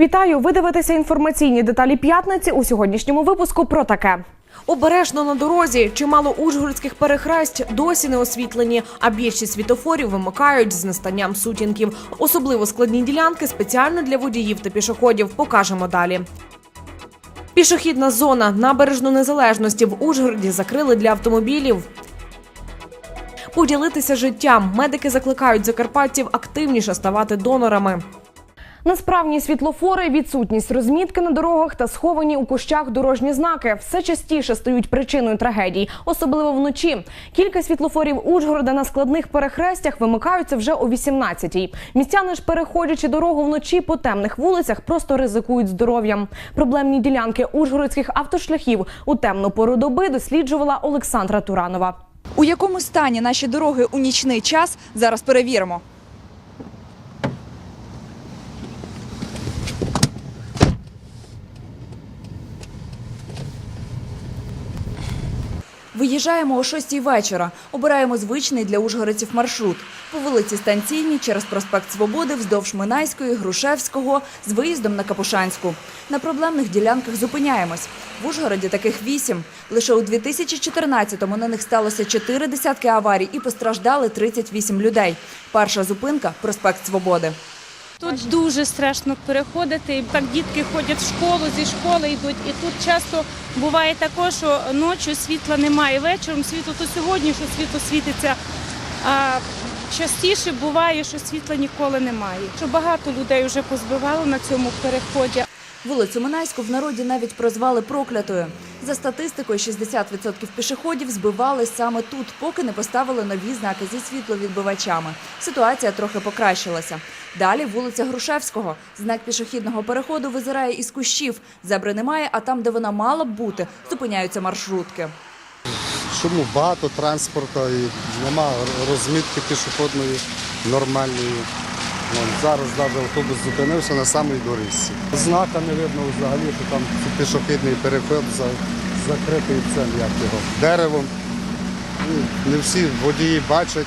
Вітаю! Ви дивитеся інформаційні деталі п'ятниці у сьогоднішньому випуску про таке. Обережно на дорозі чимало ужгородських перехресть досі не освітлені, а більшість світофорів вимикають з настанням сутінків. Особливо складні ділянки спеціально для водіїв та пішоходів. Покажемо далі. Пішохідна зона набережну незалежності в Ужгороді закрили для автомобілів. Поділитися життям. Медики закликають закарпатців активніше ставати донорами. Несправні світлофори, відсутність розмітки на дорогах та сховані у кущах дорожні знаки все частіше стають причиною трагедій, особливо вночі. Кілька світлофорів Ужгорода на складних перехрестях вимикаються вже о 18-й. Містяни ж, переходячи дорогу вночі по темних вулицях, просто ризикують здоров'ям. Проблемні ділянки ужгородських автошляхів у темну пору доби досліджувала Олександра Туранова. У якому стані наші дороги у нічний час зараз перевіримо. Виїжджаємо о 6 вечора. Обираємо звичний для ужгородців маршрут. По вулиці Станційній, через проспект Свободи, вздовж Минайської, Грушевського, з виїздом на Капушанську. На проблемних ділянках зупиняємось. В Ужгороді таких вісім. Лише у 2014-му на них сталося чотири десятки аварій і постраждали 38 людей. Перша зупинка – проспект Свободи. Тут дуже страшно переходити. Так дітки ходять в школу, зі школи йдуть. І тут часто буває також, що ночі світла немає. Вечором світло то сьогодні, що світло світиться. А частіше буває, що світла ніколи немає. Що багато людей вже позбивало на цьому переході. Вулицю Минайську в народі навіть прозвали проклятою. За статистикою, 60% пішоходів збивали саме тут, поки не поставили нові знаки зі світловідбивачами. Ситуація трохи покращилася. Далі вулиця Грушевського. Знак пішохідного переходу визирає із кущів. Зебри немає, а там, де вона мала б бути, зупиняються маршрутки. Шуму багато транспорту і нема розмітки пішохідної нормальної. Вон, зараз навіть автобус зупинився на самій доріжці. Знака не видно взагалі, що там пішохідний переход за, закритий цим, як його, деревом. Ну, Не всі водії бачать.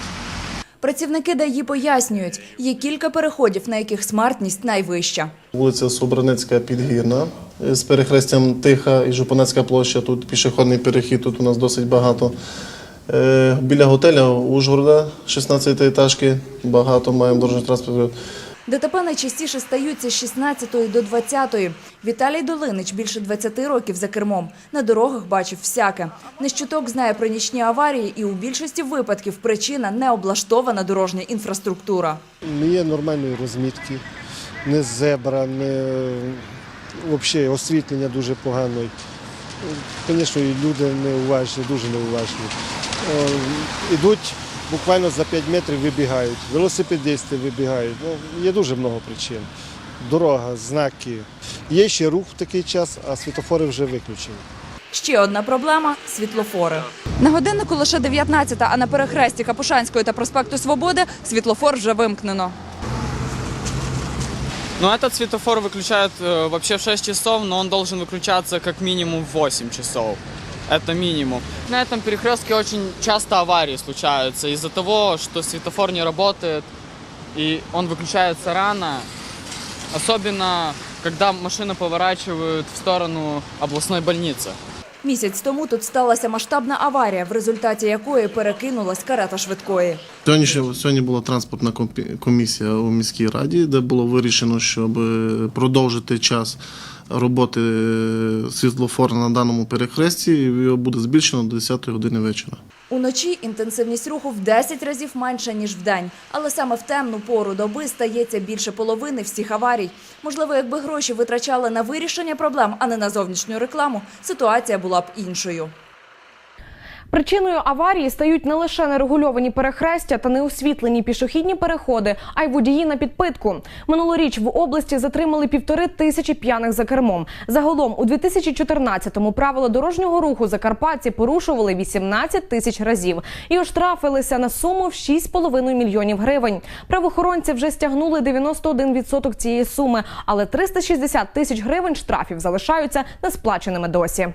Працівники ДАІ пояснюють, є кілька переходів, на яких смертність найвища. Вулиця Собраницька Підгірна з перехрестям Тиха і Жупанецька площа. Тут пішохідний перехід, тут у нас досить багато. Е, Біля готеля Ужгорода, 16 етажки, багато маємо дорожнього транспорту. ДТП найчастіше стаються з 16 до 20. Віталій Долинич більше 20 років за кермом. На дорогах бачив всяке. Нещуток знає про нічні аварії і у більшості випадків причина необлаштована дорожня інфраструктура. Не є нормальної розмітки, не зебра, не взагалі освітлення дуже погане. Звісно, люди неуважні, дуже неуважні. Е, Ідуть буквально за 5 метрів вибігають, велосипедисти вибігають. Ну, є дуже багато причин. Дорога, знаки. Є ще рух в такий час, а світофори вже виключені. Ще одна проблема – світлофори. На годиннику лише 19, а на перехресті Капушанської та проспекту Свободи світлофор вже вимкнено. Но этот светофор выключают э, вообще в 6 часов, но он должен выключаться как минимум в 8 часов. Это минимум. На этом перекрестке очень часто аварии случаются из-за того, что светофор не работает и он выключается рано. Особенно, когда машины поворачивают в сторону областной больницы. Місяць тому тут сталася масштабна аварія, в результаті якої перекинулась карета швидкої. Сьогодні, ще- сьогодні була транспортна компі- комісія у міській раді, де було вирішено, щоб е, продовжити час роботи е, світлофора на даному перехресті. Його буде збільшено до 10 години вечора. Уночі інтенсивність руху в 10 разів менша, ніж вдень. Але саме в темну пору доби стається більше половини всіх аварій. Можливо, якби гроші витрачали на вирішення проблем, а не на зовнішню рекламу, ситуація була б іншою. Причиною аварії стають не лише нерегульовані перехрестя та неосвітлені пішохідні переходи, а й водії на підпитку. Минулоріч в області затримали півтори тисячі п'яних за кермом. Загалом у 2014-му правила дорожнього руху закарпатці порушували 18 тисяч разів і оштрафилися на суму в 6,5 мільйонів гривень. Правоохоронці вже стягнули 91% цієї суми, але 360 тисяч гривень штрафів залишаються несплаченими досі.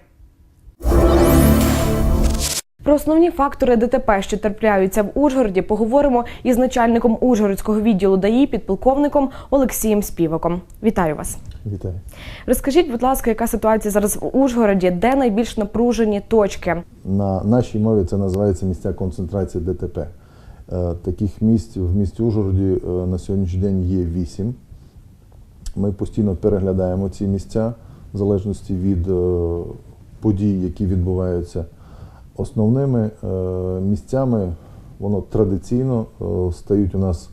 Про основні фактори ДТП, що трапляються в Ужгороді, поговоримо із начальником Ужгородського відділу ДАІ, підполковником Олексієм Співаком. Вітаю вас. Вітаю. Розкажіть, будь ласка, яка ситуація зараз в Ужгороді, де найбільш напружені точки? На нашій мові це називається місця концентрації ДТП. Е, Таких місць в місті Ужгороді е, на сьогоднішній день є вісім. Ми постійно переглядаємо ці місця в залежності від е, подій, які відбуваються. Основними е, місцями воно традиційно е, стають у нас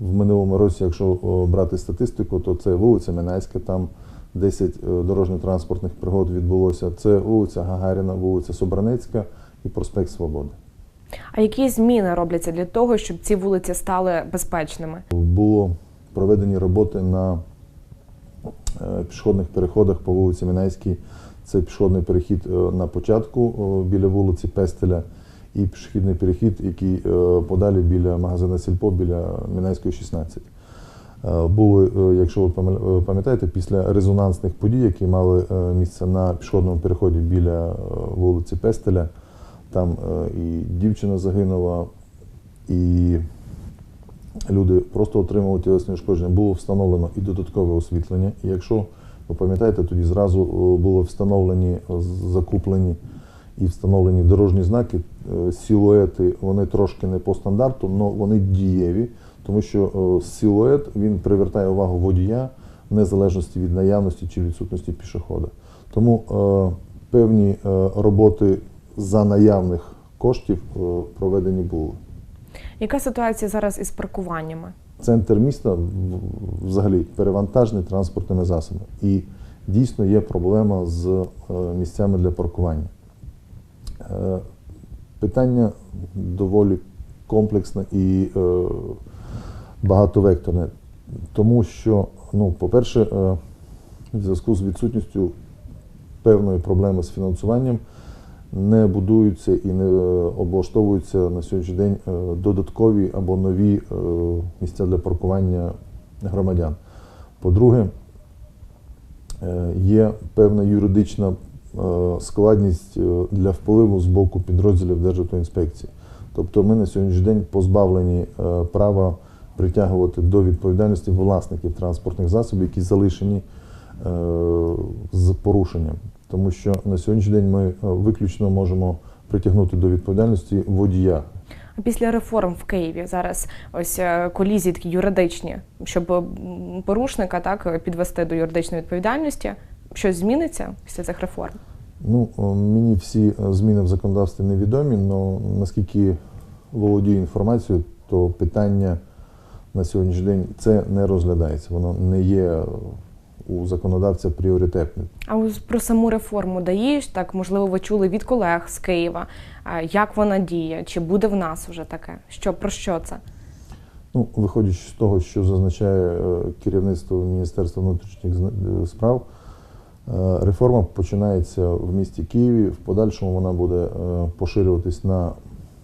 в минулому році, якщо брати статистику, то це вулиця Минайська, там 10 е, дорожньо-транспортних пригод відбулося. Це вулиця Гагаріна, вулиця Собранецька і проспект Свободи. А які зміни робляться для того, щоб ці вулиці стали безпечними? Було проведені роботи на пішохідних переходах по вулиці Мінайській. Це пішохідний перехід е, на початку е, біля вулиці Пестеля і пішохідний перехід, який е, подалі біля магазину Сільпо, біля Мінайської 16. Е, Були, якщо ви пам'ятаєте, після резонансних подій, які мали місце на пішохідному переході біля вулиці Пестеля, там і дівчина загинула, і люди просто отримали тілесні ушкодження. Було встановлено і додаткове освітлення. І якщо ви пам'ятаєте, тоді зразу е, було встановлені, е, закуплені і встановлені дорожні знаки, е, силуети, вони трошки не по стандарту, але вони дієві, тому що силует він привертає увагу водія в незалежності від наявності чи відсутності пішохода. Тому певні роботи за наявних коштів проведені були. Яка ситуація зараз із паркуваннями? Центр міста взагалі перевантажений транспортними засобами. І дійсно є проблема з е, місцями для паркування. Е, Питання доволі комплексне і е, багатовекторне, тому що, ну, по-перше, в зв'язку з відсутністю певної проблеми з фінансуванням не будуються і не е, облаштовуються на сьогоднішній день е, додаткові або нові е, місця для паркування громадян. По-друге, є певна юридична складність для впливу з боку підрозділів Державтоінспекції. Тобто ми на сьогоднішній день позбавлені права притягувати до відповідальності власників транспортних засобів, які залишені з порушенням. Тому що на сьогоднішній день ми е, виключно можемо притягнути до відповідальності водія. А Після реформ в Києві зараз ось е, колізії такі юридичні, щоб порушника так підвести до юридичної відповідальності. Щось зміниться після цих реформ? Ну, мені всі е, зміни в законодавстві невідомі, але наскільки володію інформацією, то питання на сьогоднішній день це не розглядається. Воно не є е, у законодавця пріоритетним. А ось про саму реформу даєш, так можливо, ви чули від колег з Києва. Як вона діє? Чи буде в нас вже таке? Що про що це? Ну, виходячи з того, що зазначає е, керівництво Міністерства внутрішніх е, справ, е, реформа починається в місті Києві. В подальшому вона буде поширюватись на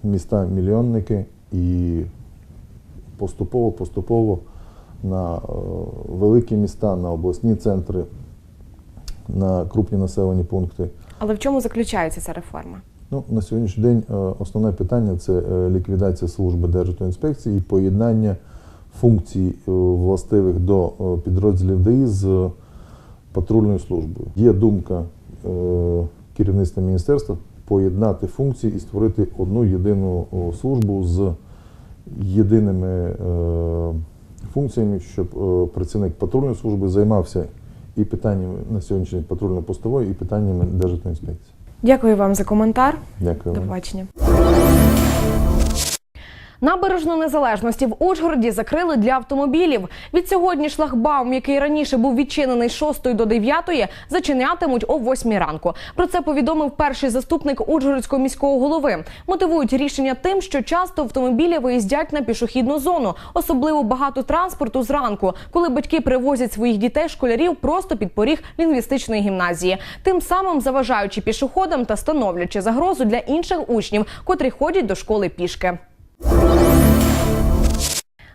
міста-мільйонники і поступово, поступово на е, великі міста, на обласні центри, на крупні населені пункти. Але в чому заключається ця реформа? Ну, на сьогоднішній день е, основне питання це е, ліквідація служби Державтоінспекції і поєднання функцій властивих до підрозділів ДАІ з патрульною службою. Є думка керівництва міністерства поєднати функції і створити одну єдину службу з єдиними функціями, щоб е, працівник патрульної служби займався і питаннями на сьогоднішній день патрульно-постової, і питаннями державної інспекції. Дякую вам за коментар. Дякую. До побачення. Набережну незалежності в Ужгороді закрили для автомобілів. Від сьогодні шлагбаум, який раніше був відчинений з 6 до 9, зачинятимуть о 8 ранку. Про це повідомив перший заступник Ужгородського міського голови. Мотивують рішення тим, що часто автомобілі виїздять на пішохідну зону, особливо багато транспорту зранку, коли батьки привозять своїх дітей школярів просто під поріг лінгвістичної гімназії, тим самим заважаючи пішоходам та становлячи загрозу для інших учнів, котрі ходять до школи пішки.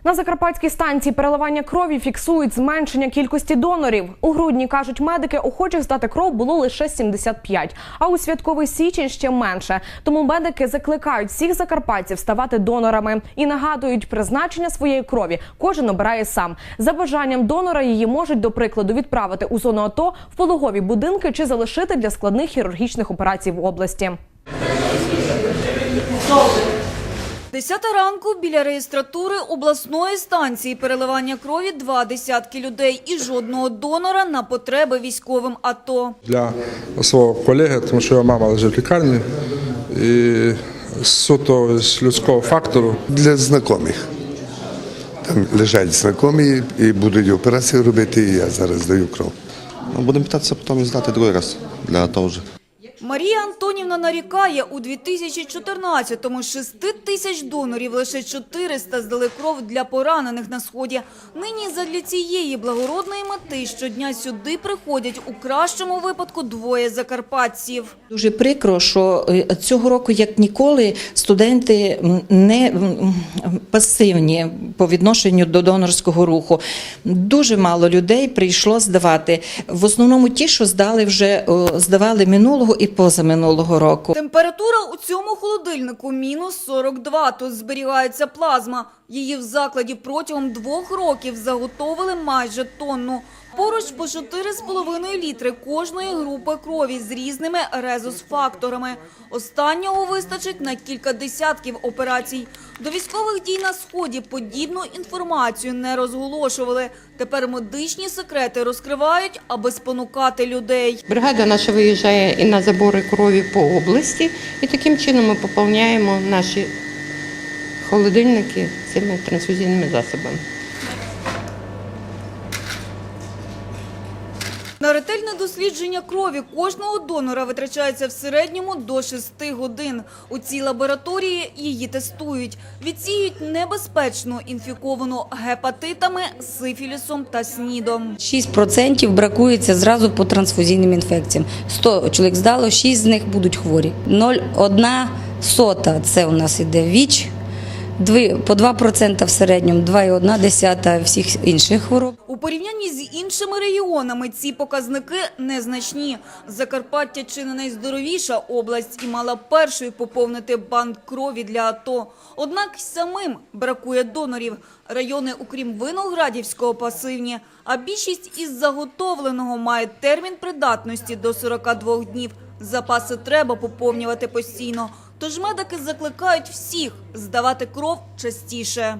На закарпатській станції переливання крові фіксують зменшення кількості донорів. У грудні кажуть медики, охочих здати кров було лише 75, а у святковий січень ще менше. Тому медики закликають всіх закарпатців ставати донорами і нагадують, призначення своєї крові кожен обирає сам. За бажанням донора її можуть, до прикладу, відправити у зону АТО в пологові будинки чи залишити для складних хірургічних операцій в області. Десята ранку біля реєстратури обласної станції переливання крові два десятки людей і жодного донора на потреби військовим АТО. для свого колеги, тому що його мама лежить в лікарні. І суто з людського фактору для знайомих. Там лежать знайомі і будуть операцію робити, і я зараз даю кров. Ну, Будемо питатися потім і здати другий раз для АТО вже. Марія Антонівна нарікає, у 2014-му з 6 тисяч донорів лише 400 здали кров для поранених на сході. Нині задля цієї благородної мети щодня сюди приходять у кращому випадку двоє закарпатців. Дуже прикро, що е, цього року, як ніколи, студенти не пасивні по відношенню до донорського руху. Дуже мало людей прийшло здавати. В основному ті, що здали вже здавали минулого і позаминулого року. Температура у цьому холодильнику мінус 42. Тут зберігається плазма. Її в закладі протягом двох років заготовили майже тонну. Поруч по 4,5 літри кожної групи крові з різними резус-факторами. Останнього вистачить на кілька десятків операцій. До військових дій на сході подібну інформацію не розголошували. Тепер медичні секрети розкривають, аби спонукати людей. Бригада наша виїжджає і на забори крові по області, і таким чином ми поповняємо наші холодильники цими трансфузійними засобами. На ретельне дослідження крові кожного донора витрачається в середньому до 6 годин. У цій лабораторії її тестують. Відсіють небезпечну інфіковану гепатитами, сифілісом та снідом. 6% бракується зразу по трансфузійним інфекціям. 100 чоловік здало, 6 з них будуть хворі. 0,1 сота – це у нас іде ВІЧ, по 2% в середньому, 2,1 десята всіх інших хвороб. У порівнянні з іншими регіонами ці показники незначні. Закарпаття чи не найздоровіша область і мала першою поповнити банк крові для АТО. Однак самим бракує донорів. Райони, окрім Виноградівського, пасивні, а більшість із заготовленого має термін придатності до 42 днів. Запаси треба поповнювати постійно. Тож медики закликають всіх здавати кров частіше.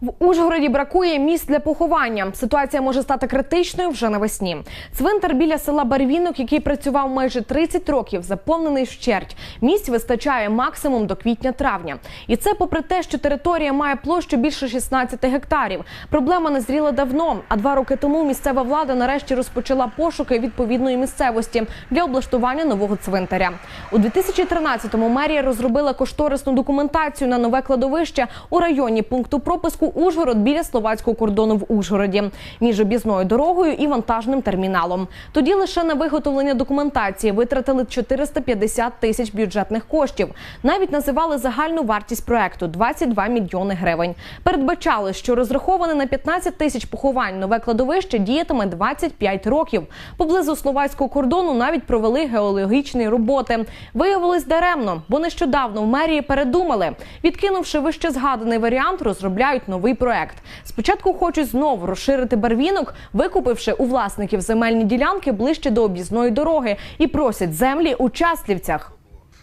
В Ужгороді бракує місць для поховання. Ситуація може стати критичною вже навесні. Цвинтар біля села Барвінок, який працював майже 30 років, заповнений вщерть. Місць вистачає максимум до квітня-травня. І це попри те, що територія має площу більше 16 гектарів. Проблема назріла давно. А два роки тому місцева влада нарешті розпочала пошуки відповідної місцевості для облаштування нового цвинтаря. У 2013-му мерія розробила кошторисну документацію на нове кладовище у районі пункту пропуску Ужгород біля словацького кордону в Ужгороді між об'їзною дорогою і вантажним терміналом. Тоді лише на виготовлення документації витратили 450 тисяч бюджетних коштів. Навіть називали загальну вартість проекту 22 мільйони гривень. Передбачали, що розраховане на 15 тисяч поховань нове кладовище діятиме 25 років. Поблизу словацького кордону навіть провели геологічні роботи. Виявилось даремно, бо нещодавно в мерії передумали. Відкинувши вище згаданий варіант, розробляють новий проект. Спочатку хочуть знову розширити барвінок, викупивши у власників земельні ділянки ближче до об'їзної дороги і просять землі у Частлівцях.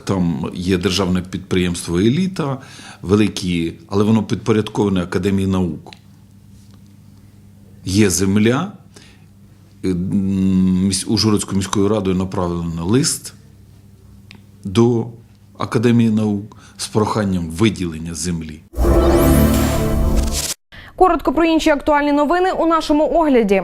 Там є державне підприємство Еліта, великі, але воно підпорядковане Академії наук. Є земля. е, міс- Ужгородською міською радою направлено лист до Академії наук з проханням виділення землі. Коротко про інші актуальні новини у нашому огляді.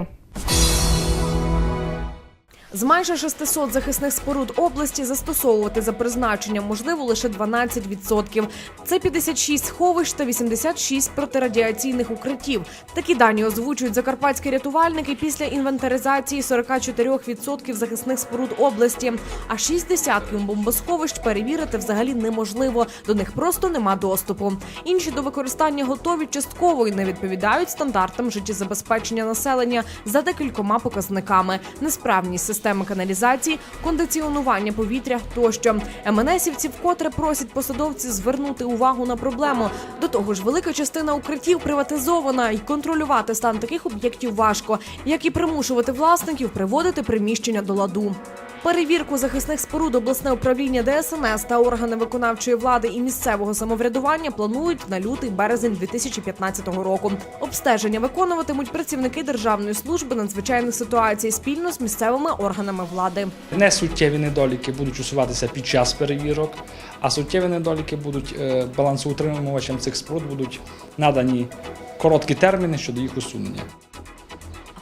З майже 600 захисних споруд області застосовувати за призначенням можливо лише 12%. Це 56 сховищ та 86 протирадіаційних укриттів. Такі дані озвучують закарпатські рятувальники після інвентаризації 44% захисних споруд області. А 6 десятків бомбосховищ перевірити взагалі неможливо. До них просто нема доступу. Інші до використання готові частково і не відповідають стандартам життєзабезпечення населення за декількома показниками: несправність системи каналізації, кондиціонування повітря тощо. МНСівці вкотре просять посадовців звернути увагу на проблему. До того ж, велика частина укриттів приватизована, і контролювати стан таких об'єктів важко, як і примушувати власників приводити приміщення до ладу. Перевірку захисних споруд обласне управління ДСНС та органи виконавчої влади і місцевого самоврядування планують на лютий березень 2015 року. Обстеження виконуватимуть працівники Державної служби надзвичайних ситуацій спільно з місцевими органами влади. Не суттєві недоліки будуть усуватися під час перевірок, а суттєві недоліки будуть е, балансоутримувачам цих споруд будуть надані короткі терміни щодо їх усунення.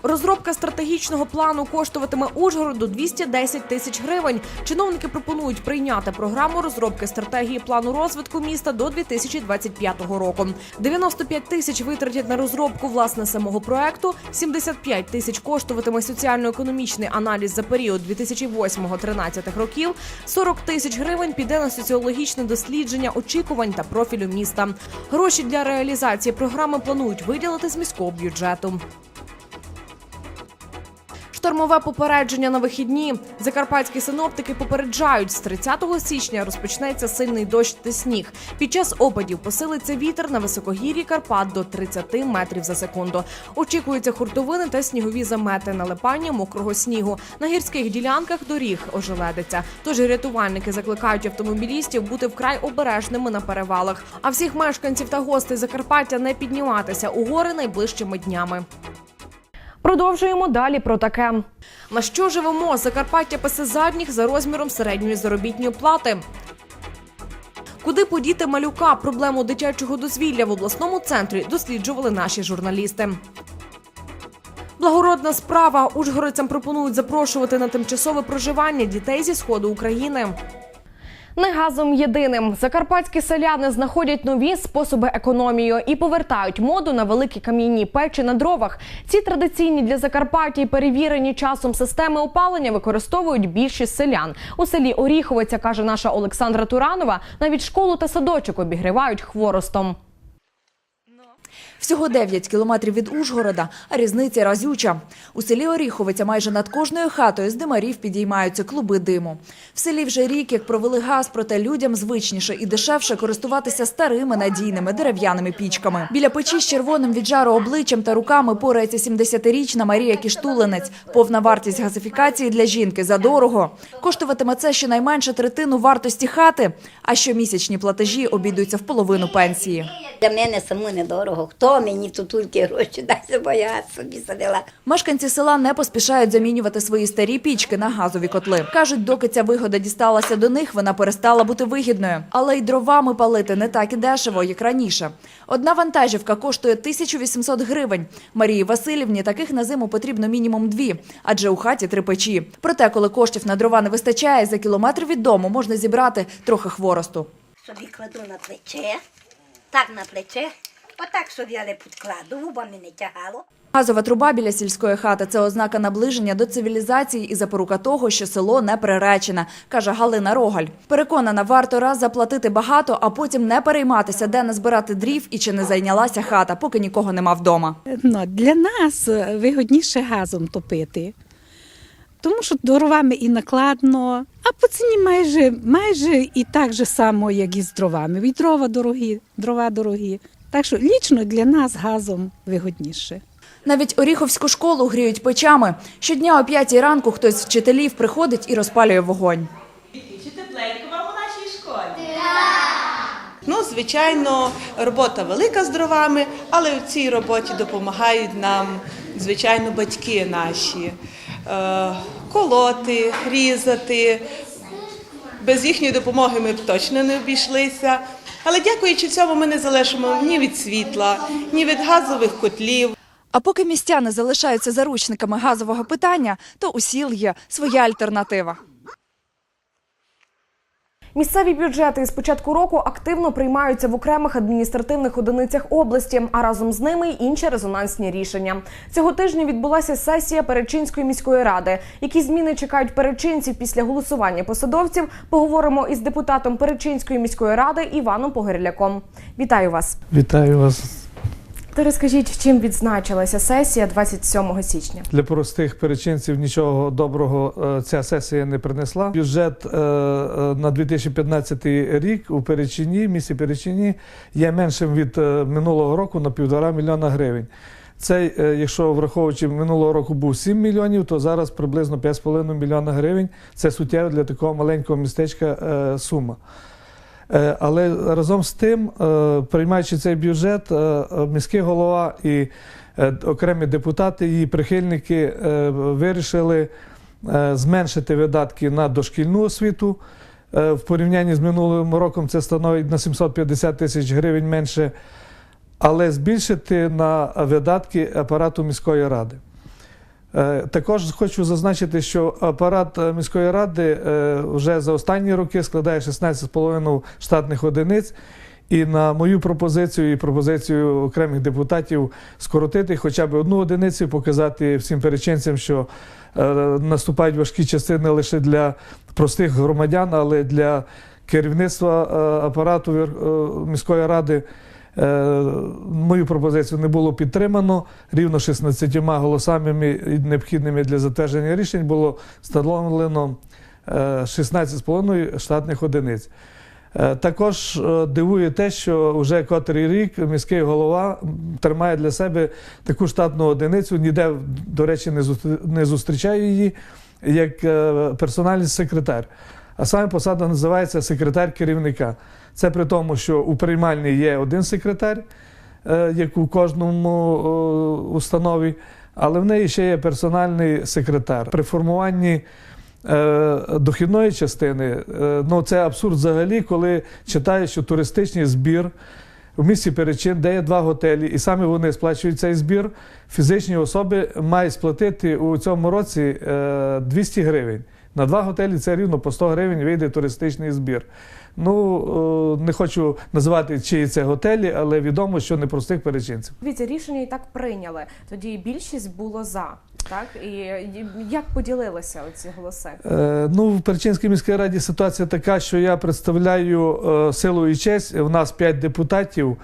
Розробка стратегічного плану коштуватиме Ужгороду 210 тисяч гривень. Чиновники пропонують прийняти програму розробки стратегії плану розвитку міста до 2025 року. 95 тисяч витратять на розробку власне самого проекту. 75 тисяч коштуватиме соціально-економічний аналіз за період 2008-2013 років. 40 тисяч гривень піде на соціологічне дослідження очікувань та профілю міста. Гроші для реалізації програми планують виділити з міського бюджету. Штормове попередження на вихідні. Закарпатські синоптики попереджають, з 30 січня розпочнеться сильний дощ та сніг. Під час опадів посилиться вітер на високогір'ї Карпат до 30 метрів за секунду. Очікуються хуртовини та снігові замети, налипання мокрого снігу. На гірських ділянках доріг ожеледиться. Тож рятувальники закликають автомобілістів бути вкрай обережними на перевалах. А всіх мешканців та гостей Закарпаття не підніматися у гори найближчими днями. Продовжуємо далі про таке. На що живемо? Закарпаття пасе задніх за розміром середньої заробітної плати. Куди подіти малюка? Проблему дитячого дозвілля в обласному центрі досліджували наші журналісти. Благородна справа. Ужгородцям пропонують запрошувати на тимчасове проживання дітей зі сходу України. Не газом єдиним закарпатські селяни знаходять нові способи економії і повертають моду на великі кам'яні печі на дровах. Ці традиційні для Закарпаття і перевірені часом системи опалення використовують більшість селян. У селі Оріховиця каже наша Олександра Туранова. Навіть школу та садочок обігрівають хворостом. Всього 9 кілометрів від Ужгорода, а різниця разюча. У селі Оріховиця майже над кожною хатою з димарів підіймаються клуби диму. В селі вже рік, як провели газ, проте людям звичніше і дешевше користуватися старими надійними дерев'яними пічками. Біля печі з червоним від жару обличчям та руками порається 70-річна Марія Кіштулинець. Повна вартість газифікації для жінки задорого. Коштуватиме це щонайменше третину вартості хати, а щомісячні платежі обійдуться в половину пенсії. Для мене саму недорого. Хто мені тут тільки гроші дасть, бо я собі садила. Мешканці села не поспішають замінювати свої старі пічки на газові котли. Кажуть, доки ця вигода дісталася до них, вона перестала бути вигідною. Але й дровами палити не так і дешево, як раніше. Одна вантажівка коштує 1800 гривень. Марії Васильівні таких на зиму потрібно мінімум дві, адже у хаті три печі. Проте, коли коштів на дрова не вистачає, за кілометр від дому можна зібрати трохи хворосту. Собі кладу на плече, так на плече, отак собі але підкладу, губами не тягало. Газова труба біля сільської хати це ознака наближення до цивілізації і запорука того, що село не приречене, каже Галина Рогаль. Переконана, варто раз заплатити багато, а потім не перейматися, де назбирати дрів і чи не зайнялася хата, поки нікого нема вдома. Ну, для нас вигодніше газом топити. Тому що дровами і накладно, а по ціні майже, майже і так же само, як і з дровами. І дрова дорогі, дрова дорогі. Так що лічно для нас газом вигодніше. Навіть Оріховську школу гріють печами. Щодня о п'ятій ранку хтось з вчителів приходить і розпалює вогонь. Чи тепленько вам у нашій школі? Ну, звичайно, робота велика з дровами, але в цій роботі допомагають нам, звичайно, батьки наші. Е, колоти, різати. Без їхньої допомоги ми б точно не обійшлися. Але дякуючи цьому, ми не залежимо ні від світла, ні від газових котлів. А поки містяни залишаються заручниками газового питання, то у сіл є своя альтернатива. Місцеві бюджети з початку року активно приймаються в окремих адміністративних одиницях області, а разом з ними інші резонансні рішення. Цього тижня відбулася сесія Перечинської міської ради. Які зміни чекають перечинців після голосування посадовців? Поговоримо із депутатом Перечинської міської ради Іваном Погирляком. Вітаю вас. Вітаю вас. Та розкажіть, чим відзначилася сесія 27 січня? Для простих перечинців нічого доброго е, ця сесія не принесла. Бюджет е, е, на 2015 рік у Перечині, місті Перечині, є меншим від минулого року на півтора мільйона гривень. Це, якщо враховуючи минулого року був 7 мільйонів, то зараз приблизно 5,5 мільйона гривень. Це суттєво для такого маленького містечка сума. Е, Але разом з тим, е, приймаючи цей бюджет, е, міський голова і окремі депутати і прихильники вирішили зменшити видатки на дошкільну освіту. В порівнянні з минулим роком це становить на 750 тисяч гривень менше, але збільшити на видатки апарату міської ради. Е, Також хочу зазначити, що апарат е, міської ради е, вже за останні роки складає 16,5 штатних одиниць. І на мою пропозицію і пропозицію окремих депутатів скоротити хоча б одну одиницю, показати всім перечинцям, що наступають важкі часи не лише для простих громадян, але для керівництва апарату міської ради. Е, Мою пропозицію не було підтримано. Рівно 16 голосами необхідними для затвердження рішень було встановлено е, 16,5 штатних одиниць. Е, Також е, дивує те, що вже котрий рік міський голова тримає для себе таку штатну одиницю, ніде, до речі, не зустрічає її як е, персональний секретар. А саме посада називається секретар керівника. Це при тому, що у приймальні є один секретар, е, як у кожному е, установі, але в неї ще є персональний секретар. При формуванні е, дохідної частини, ну це абсурд взагалі, коли читаєш, що туристичний збір в місті Перечин, де є два готелі, і саме вони сплачують цей збір. Фізичні особи мають сплатити у цьому році е, 200 гривень. На два готелі це рівно по 100 гривень вийде туристичний збір. Ну, е, не хочу називати, чиї це готелі, але відомо, що не простих перечинців. Дивіться, рішення і так прийняли. Тоді більшість було за. Так і як поділилися оці голоси? Е, ну, в Перечинській міській раді ситуація така, що я представляю е, силу і честь. У нас 5 депутатів,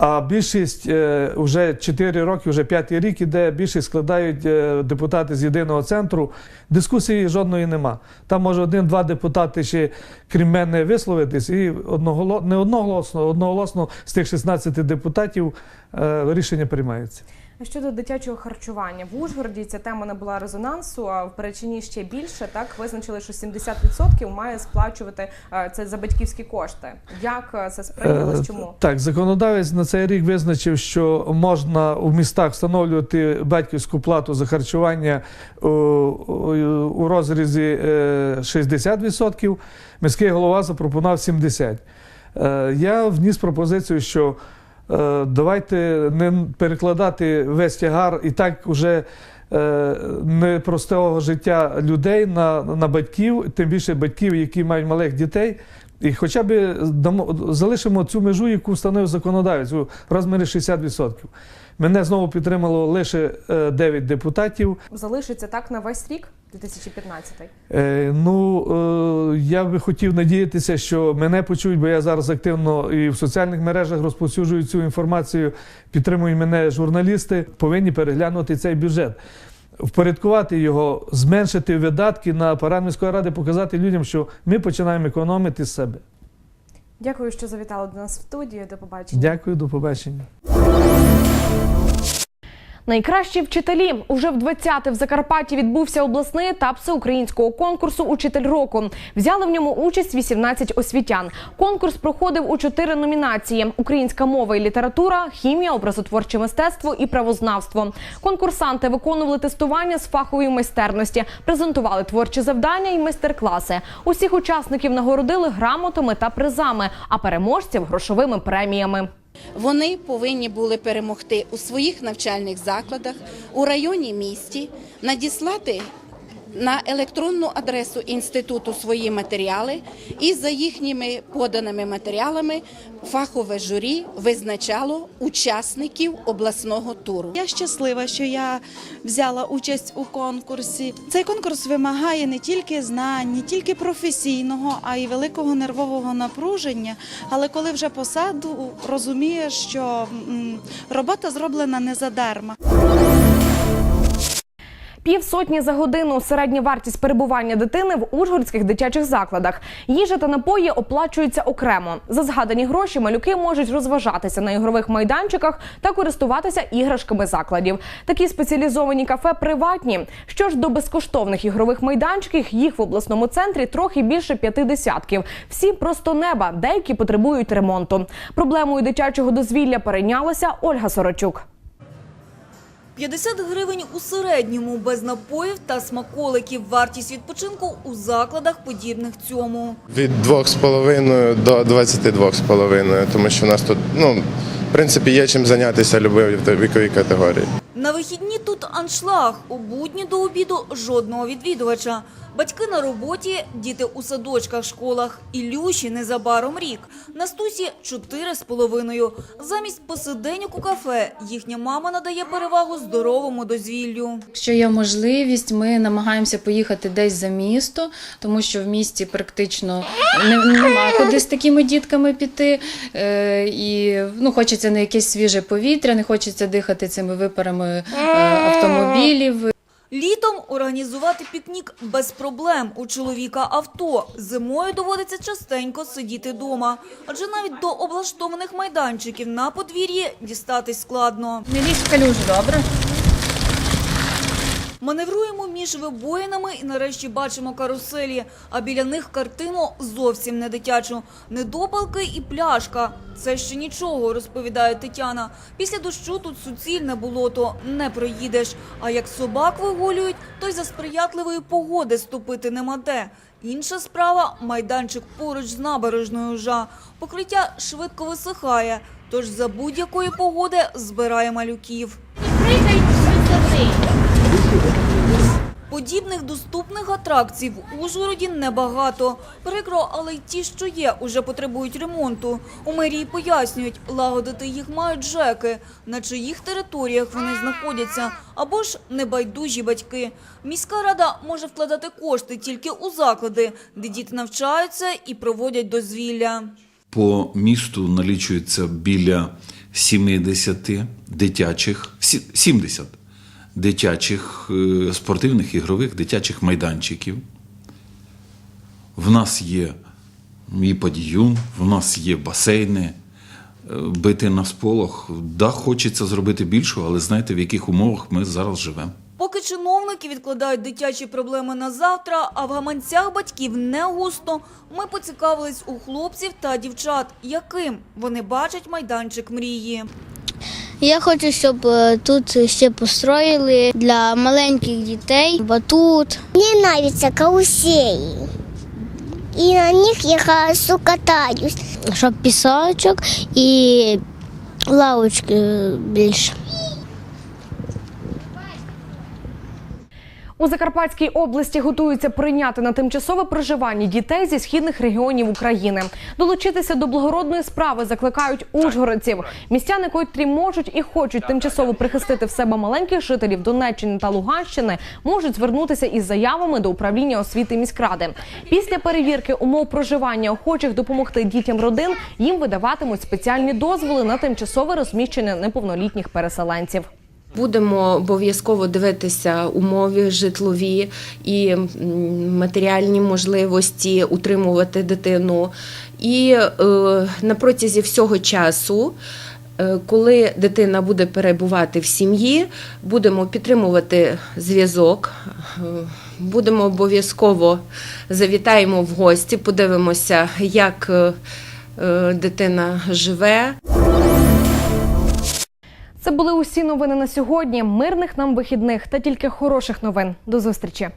а більшість е, вже 4 роки, вже п'ятий рік іде, більшість складають е, депутати з єдиного центру. Дискусії жодної нема. Там може один-два депутати ще, крім мене, висловитись, і одноголо... не одноголосно, одноголосно з тих 16 депутатів е, рішення приймається. Щодо дитячого харчування в Ужгороді ця тема не була резонансу, а в Перечині ще більше. Так визначили, що 70% має сплачувати е, це за батьківські кошти. Як е, це сприйнялось? Е, Чому? Так, законодавець на цей рік визначив, що можна у містах встановлювати батьківську плату за харчування у, розрізі е, 60%. Міський голова запропонував 70%. Е, Я вніс пропозицію, що давайте не перекладати весь тягар і так уже е, непростого життя людей на, на батьків, тим більше батьків, які мають малих дітей. І хоча б дамо, залишимо цю межу, яку встановив законодавець у розмірі 60%. Мене знову підтримало лише е, 9 депутатів. Залишиться так на весь рік, 2015? Е, ну, е, я би хотів надіятися, що мене почують, бо я зараз активно і в соціальних мережах розповсюджую цю інформацію, підтримують мене журналісти, повинні переглянути цей бюджет. Впорядкувати його, зменшити видатки на апарат міської ради, показати людям, що ми починаємо економити з себе. Дякую, що завітали до нас в студію. До побачення. Дякую, до побачення. Найкращі вчителі уже в 20-те в Закарпатті відбувся обласний етап всеукраїнського конкурсу Учитель року. Взяли в ньому участь 18 освітян. Конкурс проходив у чотири номінації: українська мова і література, хімія, образотворче мистецтво і правознавство. Конкурсанти виконували тестування з фахової майстерності, презентували творчі завдання і майстер-класи. Усіх учасників нагородили грамотами та призами, а переможців грошовими преміями. Вони повинні були перемогти у своїх навчальних закладах у районі місті, надіслати на електронну адресу інституту свої матеріали, і за їхніми поданими матеріалами фахове журі визначало учасників обласного туру. Я щаслива, що я взяла участь у конкурсі. Цей конкурс вимагає не тільки знань, не тільки професійного, а й великого нервового напруження. Але коли вже посаду, розумієш, що робота зроблена не задарма. Півсотні за годину середня вартість перебування дитини в ужгородських дитячих закладах. Їжа та напої оплачуються окремо. За згадані гроші малюки можуть розважатися на ігрових майданчиках та користуватися іграшками закладів. Такі спеціалізовані кафе приватні. Що ж до безкоштовних ігрових майданчиків, їх в обласному центрі трохи більше п'яти десятків. Всі просто неба, деякі потребують ремонту. Проблемою дитячого дозвілля перейнялася Ольга Сорочук. 50 гривень у середньому без напоїв та смаколиків. Вартість відпочинку у закладах подібних цьому. Від 2,5 до 22,5, тому що в нас тут, ну, в принципі, є чим зайнятися любові віковій категорії. На вихідні тут аншлаг. У будні до обіду жодного відвідувача. Батьки на роботі, діти у садочках, школах. Ілюші незабаром рік. Настусі чотири з половиною. Замість посиденьок у кафе їхня мама надає перевагу здоровому дозвіллю. Якщо є можливість, ми намагаємося поїхати десь за місто, тому що в місті практично не, нема куди з такими дітками піти. Е, і ну, хочеться на якесь свіже повітря, не хочеться дихати цими випарами автомобілів. Літом організувати пікнік без проблем. У чоловіка авто. Зимою доводиться частенько сидіти дома. Адже навіть до облаштованих майданчиків на подвір'ї дістатись складно. Не лізь в калюжу, добре? Маневруємо між вибоїнами і нарешті бачимо каруселі, а біля них картину зовсім не дитячу. Недопалки і пляшка. Це ще нічого, розповідає Тетяна. Після дощу тут суцільне болото, не проїдеш. А як собак вигулюють, то й за сприятливої погоди ступити нема де. Інша справа – майданчик поруч з набережною жа. Покриття швидко висихає, тож за будь-якої погоди збирає малюків. Подібних доступних атракцій в Ужгороді небагато. Прикро, але й ті, що є, уже потребують ремонту. У мерії пояснюють, лагодити їх мають ЖЕКи, на чиїх територіях вони знаходяться, або ж небайдужі батьки. Міська рада може вкладати кошти тільки у заклади, де діти навчаються і проводять дозвілля. По місту налічується біля 70 дитячих, сі- 70 дитячих е, спортивних ігрових дитячих майданчиків. В нас є і подіюм, в нас є басейни, е, бити на сполох. Да, хочеться зробити більше, але знаєте, в яких умовах ми зараз живемо. Поки чиновники відкладають дитячі проблеми на завтра, а в гаманцях батьків не густо, ми поцікавились у хлопців та дівчат, яким вони бачать майданчик мрії. Я хочу, щоб е, тут ще построїли для маленьких дітей батут. Мені нравятся карусели. І на них я хорошо катаюсь. Щоб пісочок і лавочки більше. У Закарпатській області готуються прийняти на тимчасове проживання дітей зі східних регіонів України. Долучитися до благородної справи закликають ужгородців. Містяни, котрі можуть і хочуть тимчасово прихистити в себе маленьких жителів Донеччини та Луганщини, можуть звернутися із заявами до управління освіти міськради. Після перевірки умов проживання охочих допомогти дітям родин їм видаватимуть спеціальні дозволи на тимчасове розміщення неповнолітніх переселенців. Будемо обов'язково дивитися умови житлові і матеріальні можливості утримувати дитину. І е, на протязі всього часу, е, коли дитина буде перебувати в сім'ї, будемо підтримувати зв'язок. Будемо обов'язково завітаємо в гості, подивимося, як е, дитина живе. Це були усі новини на сьогодні. Мирних нам вихідних та тільки хороших новин. До зустрічі.